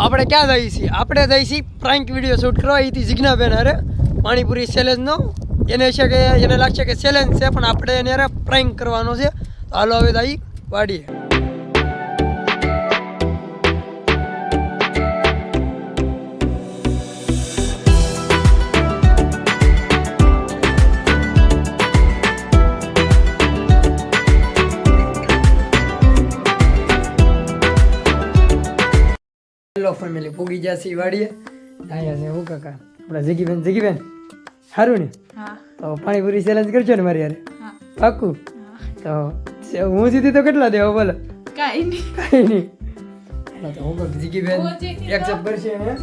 આપણે ક્યાં જઈએ છીએ? આપણે જઈએ છીએ પ્રાંક વીડિયો શૂટ કરવા. હતી જિજ્ઞાબેન અરે પાણીપુરી ચેલેન્જનો એને છે કે, એને લાગશે કે ચેલેન્જ છે, પણ આપણે એને પ્રાંક કરવાનો છે. હાલો હવે તો વાડીએ. હેલો મેલી પૂગી છીએ વાડીએ. અહીંયા છે હું કાકા? આપણા જગીબેન જગીબેન. સારું ને? હા. તો પાણીપુરી ચેલેન્જ કરજો ને મારી યાર હા. પાકું તો હું સીધી તો કેટલા દેવા બોલો? કાંઈ નહીં. કાંઈ નહીં. તો હું કહું જગીબેન એક્સેપ્ટ કરશે હે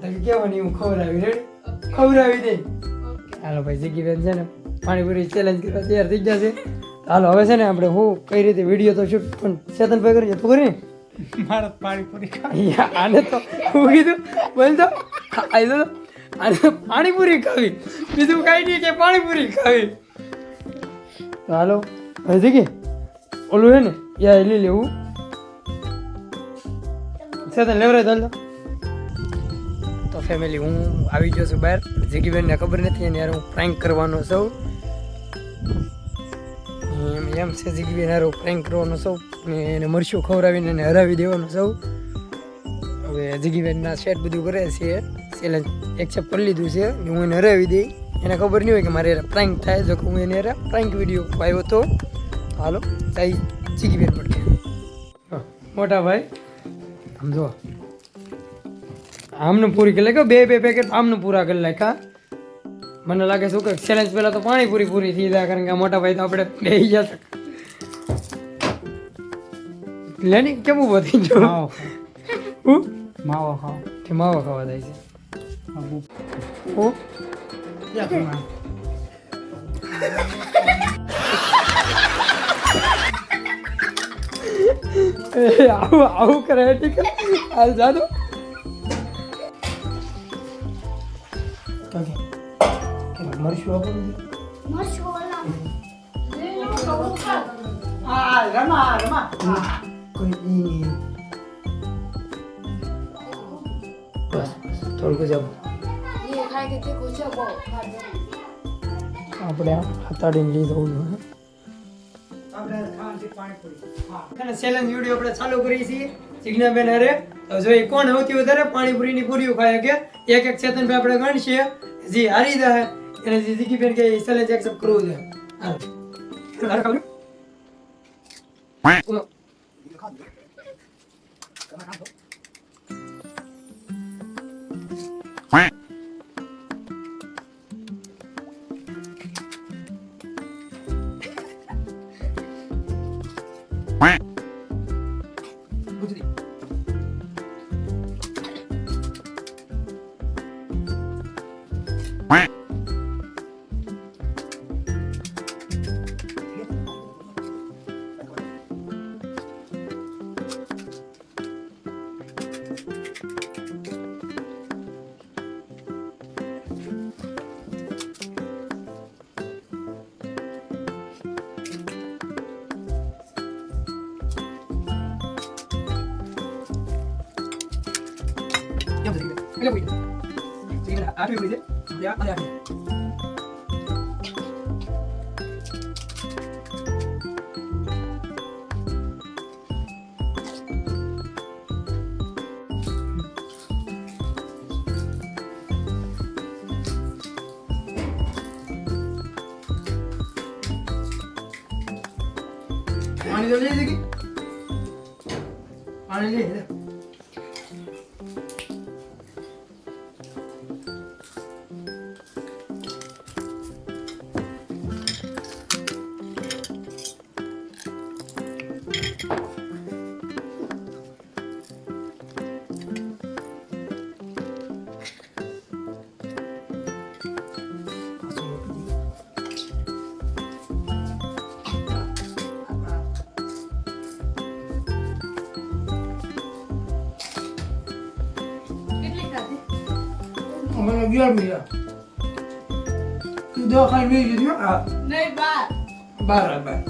તમે કેવાની હું ખવડાવી રેડી ખવડાવી દે. હાલો ભાઈ જગીબેન છે ને પાણીપુરી ચેલેન્જ કરવા તૈયાર થઈ ગયા છે. હાલો હવે છે ને આપણે હું કઈ રીતે વીડિયો તો શૂટ પણ ચેતનભાઈ કરીએ તું કરી મારા પાણીપુરી ખાવી આને તો હું કીધું, બોલ તો. આઈ તો આને પાણીપુરી ખાવી. બીજું કાંઈ નહીં કે પાણીપુરી ખાવી. હાલો હજી કે ઓલું હે ને યા લઈ લેવું. છે તને લેવરાય ચાલ તો. ફેમિલી હું આવી ગયો છું બહાર. જીગીબેનને ખબર નથી અને યાર હું પ્રેન્ક કરવાનો છું. એમ છે જીગીબેન હારો પ્રેન્ક કરવાનો સૌ ને એને મરશું ખવડાવીને એને હરાવી દેવાનો સૌ. હવે જીગીબેનના સેટ બધું કરે છે ચેલેન્જ એક્સેપ્ટ કરી લીધું છે ને હું એને હરાવી દઈ. એને ખબર નહીં હોય કે મારે પ્રેન્ક થાય જો હું એને પ્રેન્ક વીડિયો પાયો હતો તો. હાલો તાઈ જીગીબેન પડકે મોટા ભાઈ. આમ જો આમનું પૂરી કરી લાગ્યો બે બે પેકેટ આમનું પૂરા કરી નાખ્યા. મને લાગે શું કે ચેલેન્જ પહેલાં તો પાણીપુરી પૂરી થઈ જાય કારણ કે મોટા ભાઈ તો આપણે લઈ ગયા લેની કેમ ઊભો થઈ જો માવો ખાઓ કે માવા ખાવા જાય છે. ઓ આવું આવું કરે ઠીક હાલ જાદુ ઓકે. મરશું આપણું આ રમા રમા. કોઈ ઈ બસ બસ થોડુંક જ આપણે આ લઈ જવું હે હા. અને ચેલેન્જ વીડિયો આપણે ચાલુ કરી છીએ જિજ્ઞાબેન અરે તો જોઈએ કોણ સૌથી વધારે પાણીપુરીની પૂરીઓ ખાય કે? એક એક ચેતનભાઈ આપણે ગણશે. જે હારી જાય એને જે જીગીબેન કે ચેલેન્જ એક્સેપ્ટ કરવું છે. તારે ખાવું? ઉલો. છે જીગીબેન? એટલે પૂરી દે. જીગીબેન, આઠમી પૂરી દે. અને આ- અને આઠમી. પાણી તો લઈ જગી પાણી લઈ લે કેટલી Ben görmüyor. Bir daha kaymaya gidiyor. Ha. Ne var? Var abi. Var.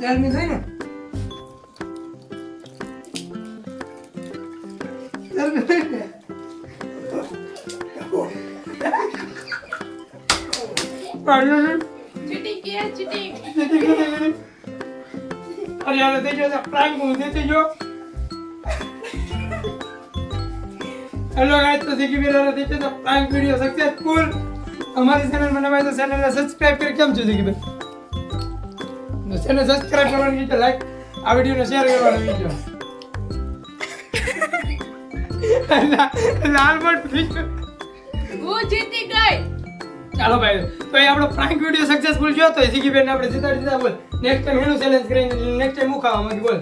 Gel mi zeynep? Gel mi? Cheating કે ચીટિંગ અરે યાર તે જો પ્રાંક હું દેતી જો હેલો ગાઈસ તો જીગી બેરા તે જો પ્રાંક વિડિયો સક્સેસફુલ અમારી ચેનલ બનાવાય તો ચેનલને સબસ્ક્રાઇબ કરી કેમ છો જીગી બેન? ચેનલ સબસ્ક્રાઇબ કરવાની છે લાઈક આ વિડિયોને શેર કરવાનો વિડિયો લાલ બટ હું જીતી ગઈ. ચાલો ભાઈ તો એ આપણો પ્રાંક વીડિયો સક્સેસફુલ થયો તો જીગી બેન આપણે જીતા જીતા બોલ. નેક્સ્ટ ટાઈમ એનું ચેલેન્જ કરીને નેક્સ્ટ ટાઈમ હું ખાવા માંગી બોલ.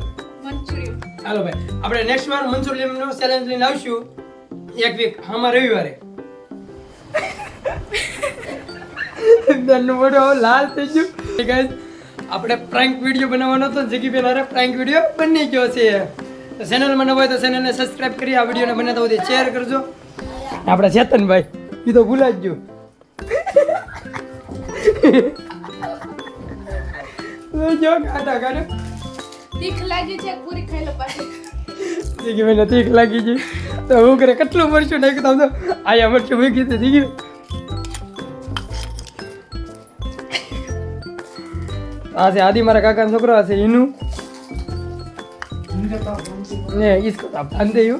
મંચુરિયન. ચાલો ભાઈ આપણે નેક્સ્ટ વાર મંચુરિયનનો ચેલેન્જ લઈને આવશું. એક વીક આમાં રવિવારે. બેનનો લાલ થઈ ગયું. ગાઈસ આપણે પ્રાંક વીડિયો બનાવવાનો હતો જગી બેન અરે પ્રાંક વીડિયો બની ગયો છે. તો ચેનલમાં ન હોય તો ચેનલને સબસ્ક્રાઇબ કરી આ વિડીયોને બને તો શેર કરજો. આપણે ચેતનભાઈ એ તો ભૂલાઈ જ ગયું. જો તીખ લાગી છે પૂરી ખાઈ લો પાછી. જીગી બેન તીક લાગી ગઈ તો હું કરે કેટલું મરચું નાખ્યું તો આયા મરચું મૂકી તો જીગી આ છે આદિ મારા કાકાનો છોકરો આ છે એનું ને ઈસકો તો બાંધે યુ